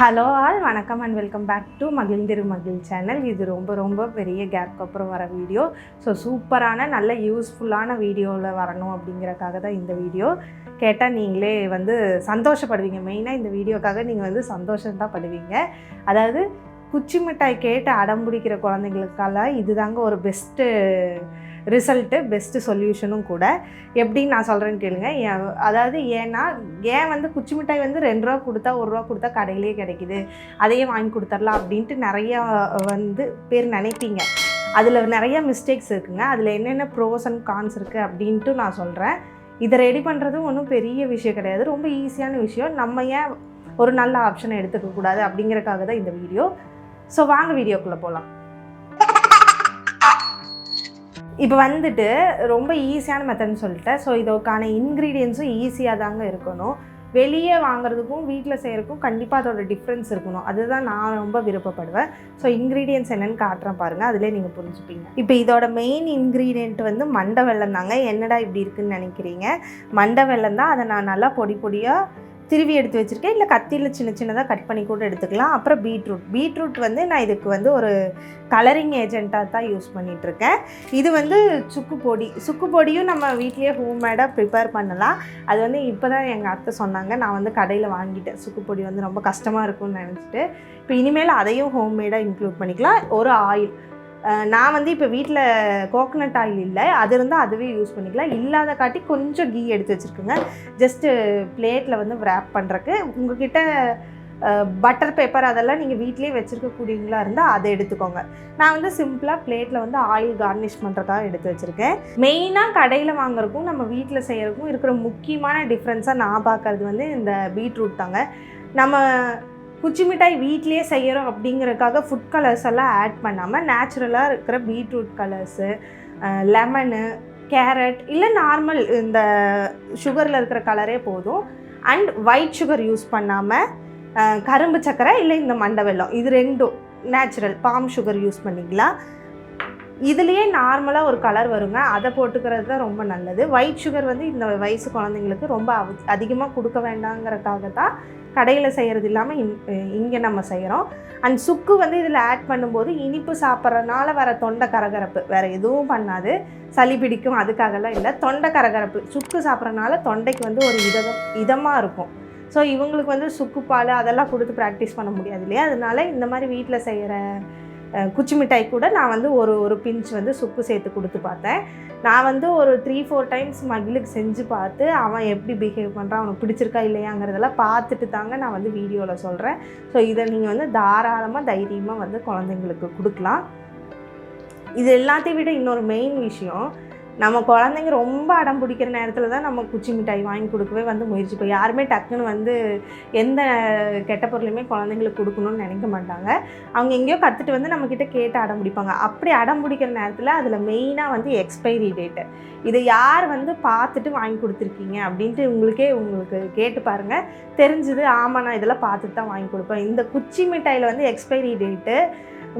Hello all வணக்கம் and welcome back to Magizhndhiru மகிழ் channel இது ரொம்ப ரொம்ப பெரிய கேப்க்கு அப்புறம் வர வீடியோ ஸோ சூப்பரான நல்ல யூஸ்ஃபுல்லான வீடியோவில் வரணும் அப்படிங்கறக்காக தான் இந்த வீடியோ கேட்டால் நீங்களே வந்து சந்தோஷப்படுவீங்க. மெயினாக இந்த வீடியோக்காக நீங்கள் வந்து சந்தோஷம்தான் படுவீங்க. அதாவது குச்சி மிட்டாய் கேட்டு அடம் பிடிக்கிற குழந்தைங்களுக்கெல்லாம் இதுதாங்க ஒரு பெஸ்ட்டு ரிசல்ட்டு பெஸ்ட்டு சொல்யூஷனும் கூட. எப்படின்னு நான் சொல்கிறேன்னு கேளுங்க. ஏன் அதாவது ஏன்னா ஏன் வந்து குச்சி மிட்டாய் வந்து ரெண்டு ரூபா கொடுத்தா ஒரு ரூபா கொடுத்தா கடையிலே கிடைக்குது. அதையே வாங்கி கொடுத்துர்லாம் அப்படின்ட்டு நிறையா வந்து பேர் நினைப்பீங்க. அதில் நிறையா மிஸ்டேக்ஸ் இருக்குங்க. அதில் என்னென்ன ப்ரோஸ் அண்ட் கான்ஸ் இருக்குது அப்படின்ட்டு நான் சொல்கிறேன் இதை ரெடி பண்ணுறதும் ஒன்றும் பெரிய விஷயம் கிடையாது. ரொம்ப ஈஸியான விஷயம். நம்ம ஏன் ஒரு நல்ல ஆப்ஷனை எடுத்துக்க கூடாது தான் இந்த வீடியோ ஸோ வாங்க வீடியோக்குள்ளே போகலாம் இப்போ வந்துட்டு ரொம்ப ஈஸியான மெத்தட்னு சொல்லிட்டேன். ஸோ இதற்கான இன்க்ரீடியன்ஸும் ஈஸியாக தாங்க இருக்கணும். வெளியே வாங்குறதுக்கும் வீட்டில் செய்கிறதுக்கும் கண்டிப்பாக அதோட டிஃப்ரென்ஸ் இருக்கணும். அதுதான் நான் ரொம்ப விருப்பப்படுவேன். ஸோ இன்க்ரீடியன்ஸ் என்னென்னு காட்டுறேன் பாருங்கள் அதிலே நீங்கள் புரிஞ்சுப்பீங்க. இப்போ இதோட மெயின் இன்க்ரீடியன்ட் வந்து மண்டை வெள்ளம் தாங்க. என்னடா இப்படி இருக்குதுன்னு நினைக்கிறீங்க? மண்டை வெள்ளம் தான். அதை நான் நல்லா பொடி பொடியாக திருவி எடுத்து வச்சுருக்கேன். இல்லை கத்தியில் சின்ன சின்னதாக கட் பண்ணி கூட எடுத்துக்கலாம். அப்புறம் பீட்ரூட். பீட்ரூட் வந்து நான் இதுக்கு வந்து ஒரு கலரிங் ஏஜெண்ட்டாக தான் யூஸ் பண்ணிகிட்ருக்கேன் இது வந்து சுக்கு பொடி. சுக்கு பொடியும் நம்ம வீட்லேயே ஹோம்மேடாக ப்ரிப்பேர் பண்ணலாம். அது வந்து இப்போ தான் எங்கள் அத்தை சொன்னாங்க. நான் வந்து கடையில் வாங்கிட்டேன். சுக்கு பொடி வந்து ரொம்ப கஷ்டமாக இருக்கும்னு நினச்சிட்டு. இப்போ இனிமேல் அதையும் ஹோம்மேடாக இன்க்ளூட் பண்ணிக்கலாம். ஒரு ஆயில். நான் வந்து இப்போ வீட்டில் கோகனட் ஆயில் இல்லை. அது இருந்தால் அதுவே யூஸ் பண்ணிக்கலாம். இல்லாத காட்டி கொஞ்சம் கீ எடுத்து வச்சுருக்குங்க. ஜஸ்ட்டு பிளேட்டில் வந்து ரேப் பண்ணுறக்கு உங்ககிட்ட பட்டர் பேப்பர் அதெல்லாம் நீங்கள் வீட்டிலேயே வச்சுருக்கக்கூடியவங்களா இருந்தால் அதை எடுத்துக்கோங்க. நான் வந்து சிம்பிளாக பிளேட்டில் வந்து ஆயில் கார்னிஷ் பண்ணுறதுக்காக எடுத்து வச்சுருக்கேன். மெயினாக கடையில் வாங்குறதுக்கும் நம்ம வீட்டில் செய்கிறக்கும் இருக்கிற முக்கியமான டிஃப்ரென்ஸாக நான் பார்க்கறது வந்து இந்த பீட்ரூட் தாங்க. நம்ம குச்சி மிட்டாய் வீட்லேயே செய்கிறோம் அப்படிங்கிறதுக்காக ஃபுட் கலர்ஸ் எல்லாம் ஆட் பண்ணாமல் நேச்சுரலாக இருக்கிற பீட்ரூட் கலர்ஸு லெமனு கேரட் இல்லை நார்மல் இந்த சுகரில் இருக்கிற கலரே போதும். அண்ட் ஒயிட் சுகர் யூஸ் பண்ணாமல் கரும்பு சக்கரை இல்லை இந்த மண்டை வெல்லம் இது ரெண்டும் நேச்சுரல் பாம் சுகர் யூஸ் பண்ணிக்கலாம். இதுலேயே நார்மலாக ஒரு கலர் வருங்க. அதை போட்டுக்கிறது தான் ரொம்ப நல்லது. ஒயிட் சுகர் வந்து இந்த வயசு குழந்தைங்களுக்கு ரொம்ப அதிகமாக கொடுக்க வேண்டாங்கிறதுக்காக தான் கடையில் செய்கிறது இல்லாமல் இங்கே நம்ம செய்கிறோம் அண்ட் சுக்கு வந்து இதில் ஆட் பண்ணும்போது இனிப்பு சாப்பிட்றதுனால வர தொண்டை கரகரப்பு வேறு எதுவும் பண்ணாது. சளி பிடிக்கும் அதுக்காகலாம் இல்லை. தொண்டை கரகரப்பு சுக்கு சாப்பிட்றதுனால தொண்டைக்கு வந்து ஒரு இதம் இதமாக இருக்கும். ஸோ இவங்களுக்கு வந்து சுக்கு பால் அதெல்லாம் கொடுத்து ப்ராக்டிஸ் பண்ண முடியாது இல்லையா? அதனால இந்த மாதிரி வீட்டில் செய்கிற குச்சி மிட்டாய் கூட நான் வந்து ஒரு ஒரு பிஞ்ச் வந்து சுக்கு சேர்த்து கொடுத்து பார்த்தேன். நான் வந்து ஒரு த்ரீ ஃபோர் டைம்ஸ் மகிழுக்கு செஞ்சு பார்த்து அவன் எப்படி பிஹேவ் பண்ணுறான் அவனுக்கு பிடிச்சிருக்கா இல்லையாங்கிறதெல்லாம் பார்த்துட்டு தாங்க நான் வந்து வீடியோவில் சொல்கிறேன் ஸோ இதை நீங்கள் வந்து தாராளமாக தைரியமாக வந்து குழந்தைங்களுக்கு கொடுக்கலாம். இது எல்லாத்தையும் விட இன்னொரு மெயின் விஷயம் நம்ம குழந்தைங்க ரொம்ப அடம் பிடிக்கிற நேரத்தில் தான் நம்ம குச்சி மிட்டாய் வாங்கி கொடுக்கவே வந்து முயற்சி. இப்போ யாருமே டக்குன்னு வந்து எந்த கெட்ட பொருளையுமே குழந்தைங்களுக்கு கொடுக்கணும்னு நினைக்க மாட்டாங்க. அவங்க எங்கேயோ கற்றுட்டு வந்து நம்மக்கிட்ட கேட்டு அடம் பிடிப்பாங்க. அப்படி அடம் பிடிக்கிற நேரத்தில் அதில் மெயினாக வந்து எக்ஸ்பைரி டேட்டு இதை யார் வந்து பார்த்துட்டு வாங்கி கொடுத்துருக்கீங்க அப்படின்ட்டு உங்களுக்கே உங்களுக்கு கேட்டு பாருங்கள் தெரிஞ்சுது ஆமாம் நான் இதெல்லாம் பார்த்துட்டு தான் வாங்கி கொடுப்பேன் இந்த குச்சி மிட்டாயில் வந்து எக்ஸ்பைரி டேட்டு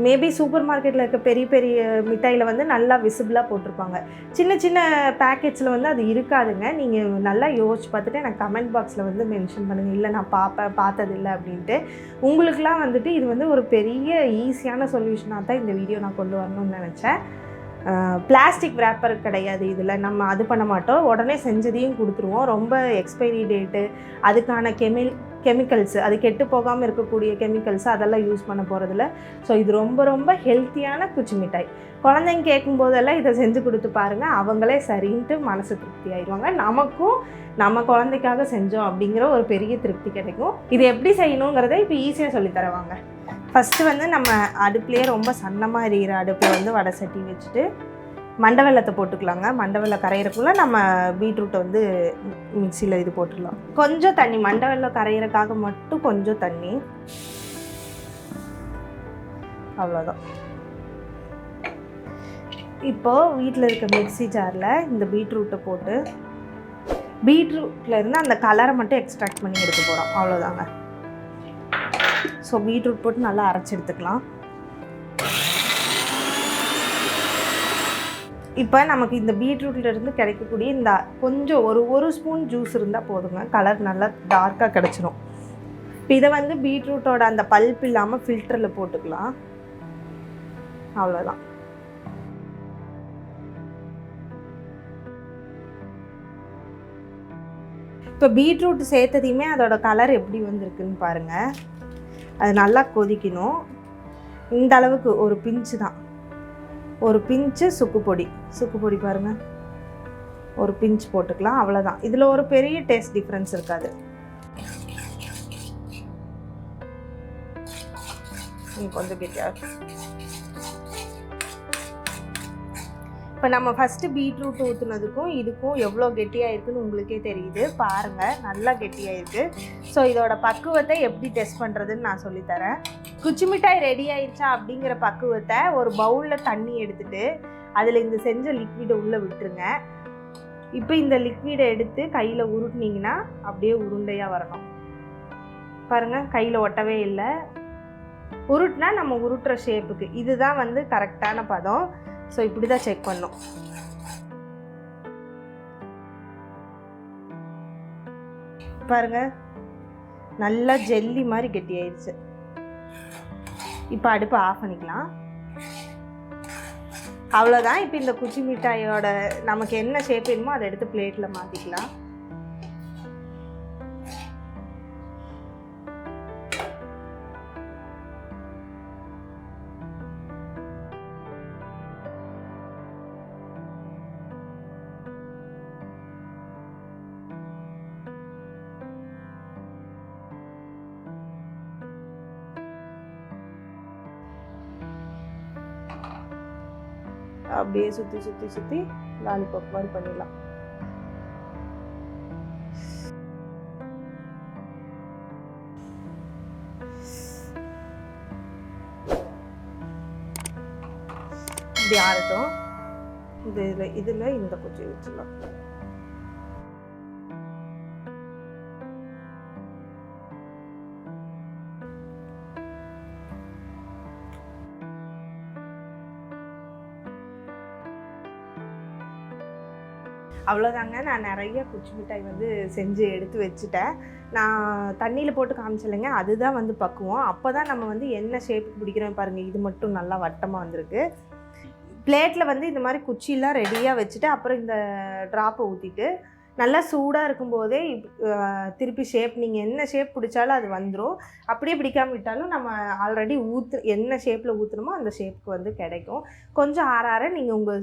மேபி சூப்பர் மார்க்கெட்டில் இருக்க பெரிய பெரிய மிட்டாயில் வந்து நல்லா விசிபிளாக போட்டிருப்பாங்க. சின்ன சின்ன பேக்கெட்ஸில் வந்து அது இருக்காதுங்க. நீங்கள் நல்லா யோசிச்சு பார்த்துட்டு எனக்கு கமெண்ட் பாக்ஸில் வந்து மென்ஷன் பண்ணுங்கள் இல்லை நான் பார்ப்பேன் பார்த்ததில்லை அப்படின்ட்டு. உங்களுக்குலாம் வந்துட்டு இது வந்து ஒரு பெரிய ஈஸியான சொல்யூஷனாக தான் இந்த வீடியோ நான் கொண்டு வரணும்னு நினச்சேன். பிளாஸ்டிக் ரேப்பர் கிடையாது இதில். நம்ம அது பண்ண மாட்டோம். உடனே செஞ்சதையும் கொடுத்துருவோம். ரொம்ப எக்ஸ்பைரி டேட்டு அதுக்கான கெமில் கெமிக்கல்ஸ் அது கெட்டு போகாமல் இருக்கக்கூடிய கெமிக்கல்ஸ் அதெல்லாம் யூஸ் பண்ண போகிறதில்ல ஸோ இது ரொம்ப ரொம்ப ஹெல்த்தியான குச்சி மிட்டாய். குழந்தைங்க கேட்கும் போதெல்லாம் இதை செஞ்சு கொடுத்து பாருங்கள் அவங்களே சரின்ட்டு மனசு திருப்தி ஆயிடுவாங்க. நமக்கும் நம்ம குழந்தைக்காக செஞ்சோம் அப்படிங்கிற ஒரு பெரிய திருப்தி கிடைக்கும். இது எப்படி செய்யணுங்கிறத இப்போ ஈஸியாக சொல்லித்தரவாங்க ஃபஸ்ட்டு வந்து நம்ம அடுப்புலேயே ரொம்ப சன்னமாக இருக்கிற அடுப்பில் வந்து வடை சட்டி வச்சுட்டு மண்டை வெள்ளத்தை போட்டுக்கலாங்க. மண்ட வெள்ளம் கரையிறக்குள்ள நம்ம பீட்ரூட்டை வந்து மிக்சியில் இது போட்டுடலாம். கொஞ்சம் தண்ணி மண்ட வெள்ளம் கரையிறக்காக மட்டும் கொஞ்சம் தண்ணி. அவ்வளோதான் இப்போது வீட்டில் இருக்க மிக்ஸி ஜாரில் இந்த பீட்ரூட்டை போட்டு பீட்ரூட்டில் இருந்து அந்த கலரை மட்டும் எக்ஸ்ட்ராக்ட் பண்ணி எடுக்க போகிறோம் அவ்வளோதாங்க ஸோ பீட்ரூட் போட்டு நல்லா அரைச்சி எடுத்துக்கலாம். இப்போ நமக்கு இந்த பீட்ரூட்லேருந்து கிடைக்கக்கூடிய இந்த கொஞ்சம் ஒரு ஒரு ஸ்பூன் ஜூஸ் இருந்தால் போதுங்க. கலர் நல்லா டார்க்காக கிடச்சிரும். இப்போ இதை வந்து பீட்ரூட்டோட அந்த பல்ப் இல்லாமல் ஃபில்டரில் போட்டுக்கலாம். அவ்வளோதான் இப்போ பீட்ரூட் சேர்த்ததையுமே அதோட கலர் எப்படி வந்திருக்குன்னு பாருங்கள் அது நல்லா கொதிக்கணும். இந்த அளவுக்கு ஒரு பிஞ்சு தான். ஒரு பிஞ்சு சுக்கு பொடி. சுக்கு பொடி பாருங்கள் ஒரு பிஞ்ச் போட்டுக்கலாம் அவ்வளோதான் இதில் ஒரு பெரிய டேஸ்ட் டிஃப்ரென்ஸ் இருக்காது. ம், கொஞ்சம் கெட்டியாக இப்போ நம்ம ஃபஸ்ட்டு பீட்ரூட் ஊற்றுனதுக்கும் இதுக்கும் எவ்வளோ கெட்டியாக இருக்குதுன்னு உங்களுக்கே தெரியுது. பாருங்கள் நல்லா கெட்டியாக இருக்குது ஸோ இதோட பக்குவத்தை எப்படி டெஸ்ட் பண்ணுறதுன்னு நான் சொல்லித்தரேன். குச்சி மிட்டாய் ரெடி ஆயிடுச்சா அப்படிங்கிற பக்குவத்தை ஒரு பவுலில் தண்ணி எடுத்துட்டு அதில் இந்த செஞ்ச லிக்விடை உள்ளே விட்டுருங்க. இப்போ இந்த லிக்விடை எடுத்து கையில் உருட்டினீங்கன்னா அப்படியே உருண்டையாக வரணும். பாருங்கள் கையில் ஒட்டவே இல்லை. உருட்டினா நம்ம உருட்டுற ஷேப்புக்கு இதுதான் வந்து கரெக்டான பதம். ஸோ இப்படி தான் செக் பண்ணும். பாருங்க நல்லா ஜெல்லி மாதிரி கெட்டி ஆயிடுச்சு இப்போ அடுப்பு ஆஃப் பண்ணிக்கலாம். அவ்வளோதான் இப்போ இந்த குச்சி மிட்டாயோட நமக்கு என்ன ஷேப் வேணுமோ அதை எடுத்து பிளேட்டில் மாற்றிக்கலாம் அப்படியே சுற்றி சுற்றி சுற்றி லாலிபாப் மாதிரி பண்ணிடலாம். இப்படி ஆறட்டும் இது? இதில் இதில் இந்த குச்சி வச்சிடலாம். அவ்வளோதாங்க நான் நிறைய குச்சி மிட்டாய் வந்து செஞ்சு எடுத்து வச்சுட்டேன். நான் தண்ணியில் போட்டு காமிச்சில்லைங்க அதுதான் வந்து பக்குவோம். அப்போ தான் நம்ம வந்து என்ன ஷேப்புக்கு பிடிக்கிறோம் பாருங்கள் இது மட்டும் நல்லா வட்டமாக வந்திருக்கு. பிளேட்டில் வந்து இந்த மாதிரி குச்சியெல்லாம் ரெடியாக வச்சுட்டு அப்புறம் இந்த ட்ராப்பை ஊற்றிட்டு நல்லா சூடாக இருக்கும்போதே இப்- திருப்பி ஷேப் நீங்கள் என்ன ஷேப் பிடிச்சாலும் அது வந்துடும் அப்படியே பிடிக்காம விட்டாலும் நம்ம ஆல்ரெடி ஊற்று என்ன ஷேப்பில் ஊற்றுனோமோ அந்த ஷேப்புக்கு வந்து கிடைக்கும். கொஞ்சம் ஆற ஆற நீங்கள் உங்கள்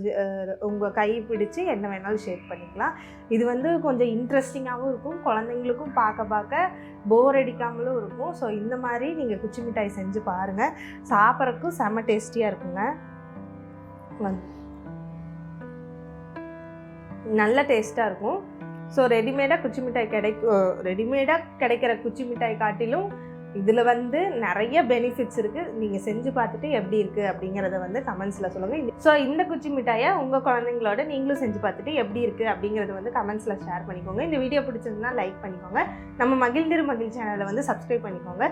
உங்கள் கை பிடிச்சு என்ன வேணாலும் ஷேப் பண்ணிக்கலாம். இது வந்து கொஞ்சம் இன்ட்ரெஸ்டிங்காகவும் இருக்கும். குழந்தைங்களுக்கும் பார்க்க பார்க்க போர் அடிக்காமலும் இருக்கும். ஸோ இந்த மாதிரி நீங்கள் குச்சி மிட்டாய் செஞ்சு பாருங்கள் சாப்பிட்றக்கும் செம டேஸ்டியாக இருக்குங்க. வந்து நல்ல டேஸ்ட்டாக இருக்கும். ஸோ ரெடிமேடாக குச்சி மிட்டாய் கிடைக்கும் ரெடிமேடாக கிடைக்கிற குச்சி மிட்டாய் காட்டிலும் இதில் வந்து நிறைய பெனிஃபிட்ஸ் இருக்குது நீங்கள் செஞ்சு பார்த்துட்டு எப்படி இருக்குது அப்படிங்கிறத வந்து கமெண்ட்ஸில் சொல்லுங்கள் ஸோ இந்த குச்சி மிட்டாயை உங்கள் குழந்தைங்களோட நீங்களும் செஞ்சு பார்த்துட்டு எப்படி இருக்குது அப்படிங்கிறது வந்து கமெண்ட்ஸில் ஷேர் பண்ணிக்கோங்க. இந்த வீடியோ பிடிச்சிருந்தா லைக் பண்ணிக்கோங்க. நம்ம மகிழ்ந்திரு மகிழ் சேனலை வந்து சப்ஸ்கிரைப் பண்ணிக்கோங்க.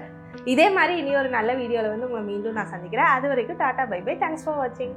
இதே மாதிரி இனி ஒரு நல்ல வீடியோவில் வந்து உங்களை மீண்டும் நான் சந்திக்கிறேன். அது வரைக்கும் tata bye bye. Thanks for வாட்சிங்